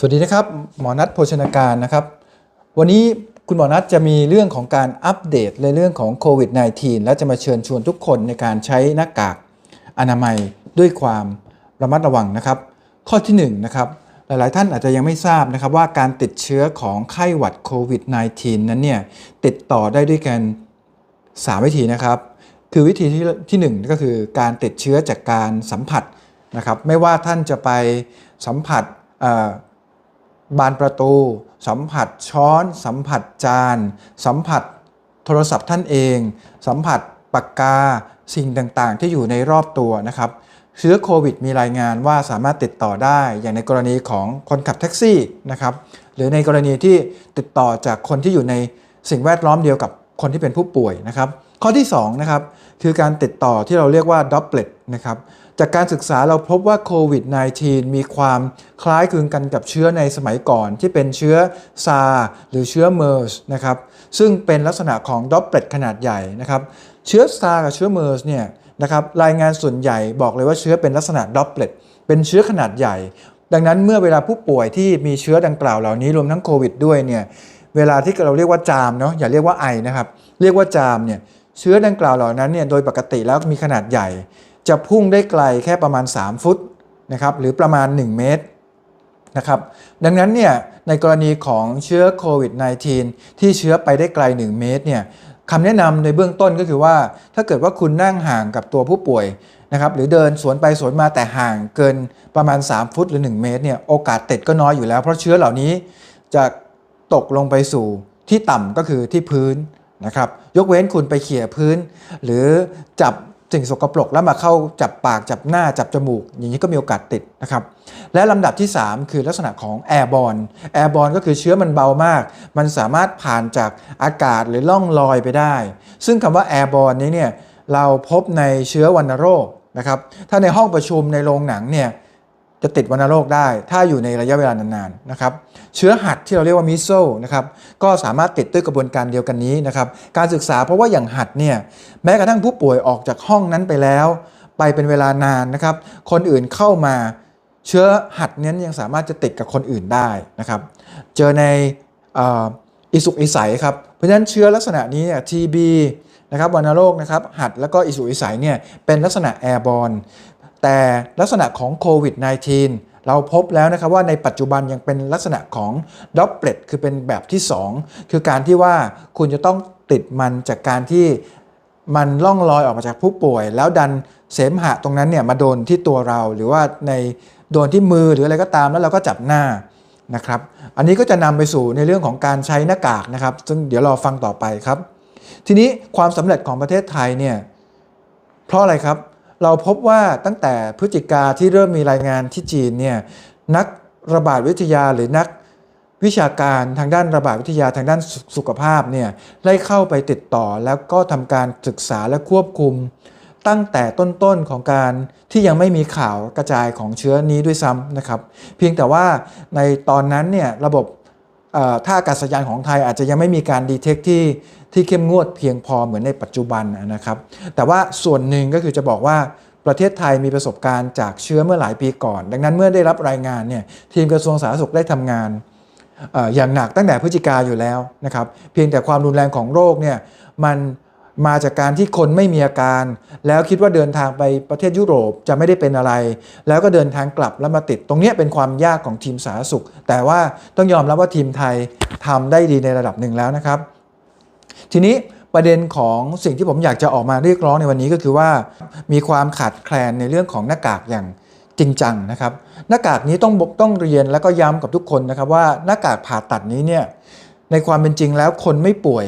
สวัสดีนะครับ หมอนัทโภชนาการนะครับ วันนี้คุณหมอนัทจะมีเรื่องของการอัปเดตในเรื่องของโควิด -19 และจะมาเชิญชวนทุกคนในการใช้หน้ากากอนามัยด้วยความระมัดระวังนะครับ ข้อที่1นงนะครับหลาย ๆ ท่านอาจจะยังไม่ทราบนะครับว่าการติดเชื้อของไข้หวัดโควิด -19 นั้นเนี่ยติดต่อได้ด้วยกัน 3 วิธีนะครับ คือวิธีที่ที่หนึ่งก็คือการติดเชื้อจากการสัมผัสนะครับ ไม่ว่าท่านจะไปสัมผัส บานประตู สัมผัสช้อน สัมผัสจาน สัมผัสโทรศัพท์ท่านเอง สัมผัสปากกา สิ่งต่างๆ ที่อยู่ในรอบตัวนะครับเชื้อโควิดมีรายงานว่าสามารถติดต่อได้อย่างในกรณีของคนขับแท็กซี่นะครับหรือในกรณีที่ติดต่อจากคนที่อยู่ในสิ่งแวดล้อมเดียวกับคนที่เป็นผู้ป่วยนะครับ ข้อที่2นะครับคือการติดต่อที่เราเรียกว่าด็อปเลตนะครับจากการศึกษาเราพบว่าโควิด -19 มีความคล้ายคลึงกันกับเชื้อในสมัยก่อน ที่เป็นเชื้อซาหรือเชื้อเมอร์สนะครับซึ่งเป็นลักษณะของด็อปเลตขนาดใหญ่นะครับเชื้อซากับเชื้อเมอร์สเนี่ยนะครับรายงานส่วนใหญ่บอกเลยว่าเชื้อเป็นลักษณะด็อปเลตเป็นเชื้อขนาดใหญ่ ดังนั้นเมื่อเวลาผู้ป่วยที่มีเชื้อดังกล่าวเหล่านี้รวมทั้งโควิดด้วยเนี่ยเวลาที่เราเรียกว่าจามเนาะอย่าเรียกว่าไอนะครับเรียกว่าจามเนี่ย เชื้อดังกล่าวเหล่านั้นเนี่ยโดยปกติแล้วมีขนาดใหญ่ จะพุ่งได้ไกลแค่ประมาณ 3 ฟุตนะครับหรือประมาณ 1 เมตรนะครับดังนั้นเนี่ยในกรณีของเชื้อโควิด -19 ที่เชื้อไปได้ไกล 1 เมตรเนี่ยคำแนะนำในเบื้องต้นก็คือว่า ถ้าเกิดว่าคุณนั่งห่างกับตัวผู้ป่วยนะครับหรือเดินสวนไปสวนมาแต่ห่างเกินประมาณ 3 ฟุตหรือ 1 เมตรเนี่ยโอกาสติดก็น้อยอยู่แล้ว เพราะเชื้อเหล่านี้จะตกลงไปสู่ที่ต่ำก็คือที่พื้น นะครับ ยกเว้นคุณไปเขี่ยพื้น หรือจับสิ่งสกปรกแล้วมาเข้าจับปากจับหน้าจับจมูก อย่างนี้ก็มีโอกาสติดนะครับ และลำดับที่ 3 คือลักษณะของแอร์บอลแอร์บอลก็คือเชื้อมันเบามาก มันสามารถผ่านจากอากาศหรือล่องลอยไปได้ ซึ่งคำว่าแอร์บอลนี้เนี่ยเราพบในเชื้อวัณโรคนะครับถ้าในห้องประชุมในโรงหนังเนี่ย จะติดวัณโรคได้ ถ้าอยู่ในระยะเวลานานๆนะครับเชื้อหัดที่เราเรียกว่ามิโซนะครับก็สามารถติดด้วยกระบวนการเดียวกันนี้นะครับการศึกษาเพราะว่าอย่างหัดเนี่ยแม้กระทั่งผู้ป่วยออกจากห้องนั้นไปแล้ว ไปเป็นเวลานานนะครับ คนอื่นเข้ามาเชื้อหัดนี้ยังสามารถจะติดกับคนอื่นได้นะครับเจอในอ,อิสุกอิสัยครับเพราะฉะนั้นเชื้อลักษณะนี้เนี่ย TB นะครับวัณโรคนะครับหัดแล้วก็อิสุกอิสัยเนี่ยเป็นลักษณะแอร์บอล แต่ลักษณะของโควิด -19 เราพบแล้วนะครับว่าในปัจจุบันยังเป็นลักษณะของด็อปเ e ตคือเป็นแบบที่ 2 คือการที่ว่าคุณจะต้องติดมันจากการที่มันล่องลอยออกมาจากผู้ป่วย แล้วดันเสมหะตรงนั้นเนี่ยมาโดนที่ตัวเราหรือว่าในโดนที่มือหรืออะไรก็ตามแล้วเราก็จับหน้านะครับ อันนี้ก็จะนำไปสู่ในเรื่องของการใช้หน้ากากนะครับ ซึ่งเดี๋ยวรอฟังต่อไปครับ ทีนี้ความสำเร็จของประเทศไทยเนี่ยเพราะอะไรครับ เราพบว่าตั้งแต่พฤศจิกาที่เริ่มมีรายงานที่จีนเนี่ยนักระบาดวิทยาหรือนักวิชาการทางด้านระบาดวิทยาทางด้านสุขภาพเนี่ยได้เข้าไปติดต่อแล้วก็ทำการศึกษาและควบคุม ตั้งแต่ต้นๆของการที่ยังไม่มีข่าวกระจายของเชื้อนี้ด้วยซ้ำนะครับ เพียงแต่ว่าในตอนนั้นเนี่ยระบบ ท่าอากาศยานของไทยอาจจะยังไม่มีการดีเทคที่ที่เข้มงวดเพียงพอเหมือนในปัจจุบันนะครับ แต่ว่าส่วนหนึ่งก็คือจะบอกว่าประเทศไทยมีประสบการณ์จากเชื้อเมื่อหลายปีก่อน ดังนั้นเมื่อได้รับรายงานเนี่ยทีมกระทรวงสาธารณสุขได้ทำงานอย่างหนักตั้งแต่พฤศจิกาอยู่แล้วนะครับ เพียงแต่ความรุนแรงของโรคเนี่ยมัน มาจากการที่คนไม่มีอาการ แล้วคิดว่าเดินทางไปประเทศยุโรปจะไม่ได้เป็นอะไร แล้วก็เดินทางกลับแล้วมาติด ตรงนี้เป็นความยากของทีมสาธารณสุข แต่ว่าต้องยอมรับว่าทีมไทยทำได้ดีในระดับหนึ่งแล้วนะครับ ทีนี้ประเด็นของสิ่งที่ผมอยากจะออกมาเรียกร้องในวันนี้ก็คือว่า มีความขาดแคลนในเรื่องของหน้ากากอย่างจริงจังนะครับ หน้ากากนี้ต้องบกต้องเรียนแล้วก็ย้ำกับทุกคนนะครับว่าหน้ากากผ่าตัดนี้เนี่ยในความเป็นจริงแล้วคนไม่ป่วย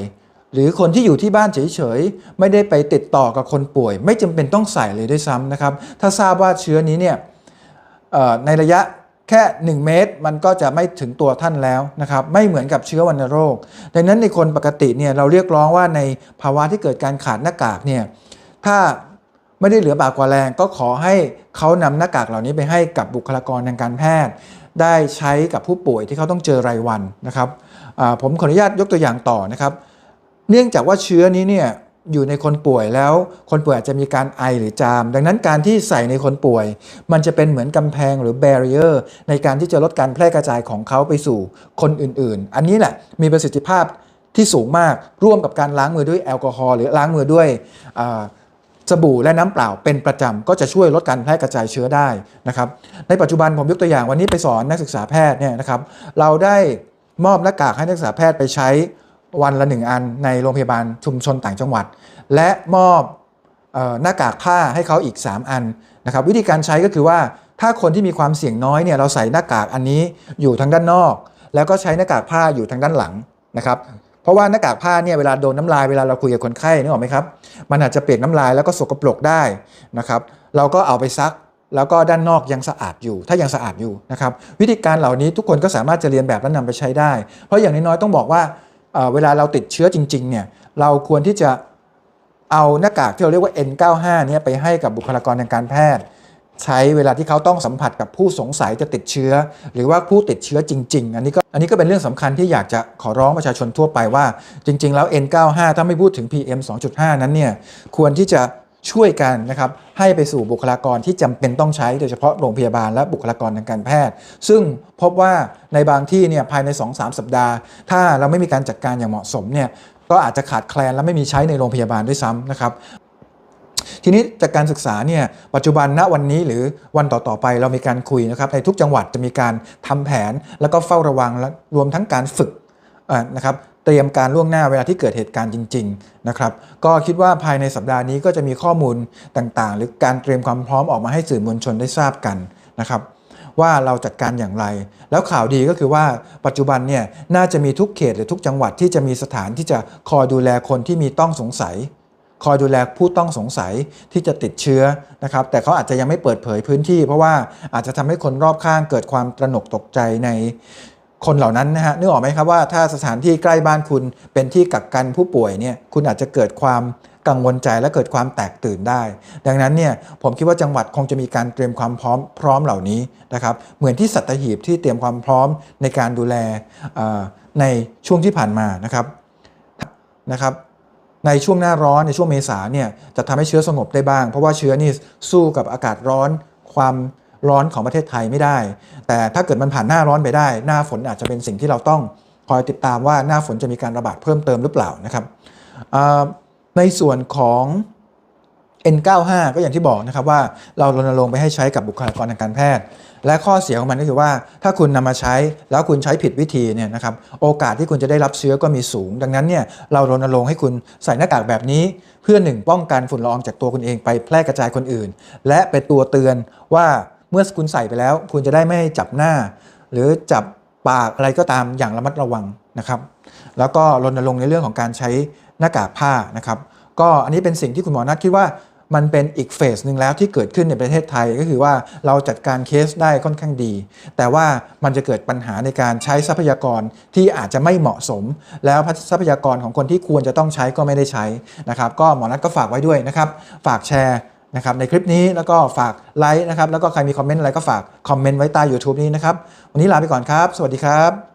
หรือคนที่อยู่ที่บ้านเฉยๆ ไม่ได้ไปติดต่อกับคนป่วย ไม่จำเป็นต้องใส่เลยด้วยซ้ำนะครับ ถ้าทราบว่าเชื้อนี้เนี่ยในระยะแค่ 1 เมตร มันก็จะไม่ถึงตัวท่านแล้วนะครับ ไม่เหมือนกับเชื้อวัณโรค ดังนั้นในคนปกติเนี่ยเราเรียกร้องว่าในภาวะที่เกิดการขาดหน้ากากเนี่ยถ้าไม่ได้เหลือบากกว่าแรง ก็ขอให้เขานำหน้ากากเหล่านี้ไปให้กับบุคลากรทางการแพทย์ ได้ใช้กับผู้ป่วยที่เขาต้องเจอรายวันนะครับผมขออนุญาตยกตัวอย่างต่อนะครับ เนื่องจากว่าเชื้อนี้เนี่ยอยู่ในคนป่วยแล้วคนป่วยอาจจะมีการไอหรือจาม ดังนั้นการที่ใส่ในคนป่วย มันจะเป็นเหมือนกำแพงหรือ barrier ในการที่จะลดการแพร่กระจายของเขาไปสู่คนอื่นๆ อันนี้แหละมีประสิทธิภาพที่สูงมากร่วมกับการล้างมือด้วยแอลกอฮอล์หรือล้างมือด้วยสบู่และน้ำเปล่าเป็นประจำก็จะช่วยลดการแพร่กระจายเชื้อได้นะครับในปัจจุบันผมยกตัวอย่างวันนี้ไปสอนนักศึกษาแพทย์เนี่ยนะครับเราได้มอบหน้ากากให้นักศึกษาแพทย์ไปใช้ วันละหนึ่งอันในโรงพยาบาลชุมชนต่างจังหวัด และมอบหน้ากากผ้าให้เขาอีก 3 อันนะครับวิธีการใช้ก็คือว่าถ้าคนที่มีความเสี่ยงน้อยเนี่ยเราใส่หน้ากากอันนี้อยู่ทางด้านนอก แล้วก็ใช้หน้ากากผ้าอยู่ทางด้านหลังนะครับเพราะว่าหน้ากากผ้าเนี่ยเวลาโดนน้ำลายเวลาเราคุยกับคนไข้นึกออกไหมครับมันอาจจะเปียกน้ำลายแล้วก็สกปรกได้นะครับเราก็เอาไปซักแล้วก็ด้านนอกยังสะอาดอยู่ ถ้ายังสะอาดอยู่นะครับวิธีการเหล่านี้ทุกคนก็สามารถจะเรียนแบบและนำไปใช้ได้ เพราะอย่างน้อยๆต้องบอกว่า เวลาเราติดเชื้อจริงๆเนี่ยเราควรที่จะเอาหน้ากากที่เราเรียกว่า N95 เนี่ยไปให้กับบุคลากรทางการแพทย์ ใช้เวลาที่เขาต้องสัมผัสกับผู้สงสัยจะติดเชื้อ หรือว่าผู้ติดเชื้อจริง ๆ อันนี้ก็อันนี้ก็เป็นเรื่องสำคัญที่อยากจะขอร้องประชาชนทั่วไปว่า จริง ๆ แล้ว N95 ถ้าไม่พูดถึง PM 2.5 นั้นเนี่ยควรที่จะ ช่วยกันนะครับให้ไปสู่บุคลากรที่จำเป็นต้องใช้โดยเฉพาะโรงพยาบาลและบุคลากรทางการแพทย์ ซึ่งพบว่าในบางที่เนี่ยภายใน 2-3 สัปดาห์ ถ้าเราไม่มีการจัดการอย่างเหมาะสมเนี่ยก็อาจจะขาดแคลนและไม่มีใช้ในโรงพยาบาลด้วยซ้ำนะครับทีนี้จากการศึกษาเนี่ยปัจจุบันณวันนี้หรือวันต่อๆไปเรามีการคุยนะครับในทุกจังหวัดจะมีการทำแผนแล้วก็เฝ้าระวังและรวมทั้งการฝึกนะครับ เตรียมการล่วงหน้าเวลาที่เกิดเหตุการณ์จริงๆนะครับก็คิดว่าภายในสัปดาห์นี้ก็จะมีข้อมูลต่างๆ หรือการเตรียมความพร้อมออกมาให้สื่อมวลชนได้ทราบกันนะครับว่าเราจัดการอย่างไร แล้วข่าวดีก็คือว่าปัจจุบันเนี่ยน่าจะมีทุกเขตหรือทุกจังหวัดที่จะมีสถานที่จะคอยดูแลคนที่มีต้องสงสัย คอยดูแลผู้ต้องสงสัยที่จะติดเชื้อนะครับ แต่เขาอาจจะยังไม่เปิดเผยพื้นที่ เพราะว่าอาจจะทำให้คนรอบข้างเกิดความตระหนกตกใจใน คนเหล่านั้นนะฮะนึกออกไหมครับว่าถ้าสถานที่ใกล้บ้านคุณเป็นที่กักกันผู้ป่วยเนี่ยคุณอาจจะเกิดความกังวลใจและเกิดความแตกตื่นได้ ดังนั้นเนี่ยผมคิดว่าจังหวัดคงจะมีการเตรียมความพร้อมพร้อมเหล่านี้นะครับเหมือนที่สัตหีบที่เตรียมความพร้อมในการดูแลในช่วงที่ผ่านมานะครับนะครับในช่วงหน้าร้อนในช่วงเมษาเนี่ยจะทำให้เชื้อสงบได้บ้าง เพราะว่าเชื้อนี่สู้กับอากาศร้อนความ ร้อนของประเทศไทยไม่ได้ แต่ถ้าเกิดมันผ่านหน้าร้อนไปได้ หน้าฝนอาจจะเป็นสิ่งที่เราต้องคอยติดตามว่าหน้าฝนจะมีการระบาดเพิ่มเติมหรือเปล่านะครับในส่วนของ N95 ก็อย่างที่บอกนะครับว่าเรารณรงค์ไปให้ใช้กับบุคลากรทางการแพทย์ และข้อเสียของมันก็คือว่า ถ้าคุณนำมาใช้แล้วคุณใช้ผิดวิธีเนี่ยนะครับโอกาสที่คุณจะได้รับเชื้อก็มีสูง ดังนั้นเนี่ยเรารณรงค์ให้คุณใส่หน้ากากแบบนี้ เพื่อหนึ่งป้องกันฝุ่นละอองจากตัวคุณเองไปแพร่กระจายคนอื่น และเป็นตัวเตือนว่า เมื่อคุณใส่ไปแล้ว คุณจะได้ไม่จับหน้า หรือจับปากอะไรก็ตามอย่างระมัดระวังนะครับ แล้วก็รณรงค์ในเรื่องของการใช้หน้ากากผ้านะครับ ก็อันนี้เป็นสิ่งที่คุณหมอนัทคิดว่ามันเป็นอีกเฟสหนึ่งแล้วที่เกิดขึ้นในประเทศไทยก็คือว่าเราจัดการเคสได้ค่อนข้างดี แต่ว่ามันจะเกิดปัญหาในการใช้ทรัพยากรที่อาจจะไม่เหมาะสม แล้วทรัพยากรของคนที่ควรจะต้องใช้ก็ไม่ได้ใช้นะครับ ก็หมอนัทก็ฝากไว้ด้วยนะครับ ฝากแชร์ นะครับในคลิปนี้แล้วก็ฝากไลค์นะครับแล้วก็ใครมีคอมเมนต์อะไรก็ฝากคอมเมนต์ไว้ใต้ YouTube นี้นะครับวันนี้ลาไปก่อนครับ สวัสดีครับ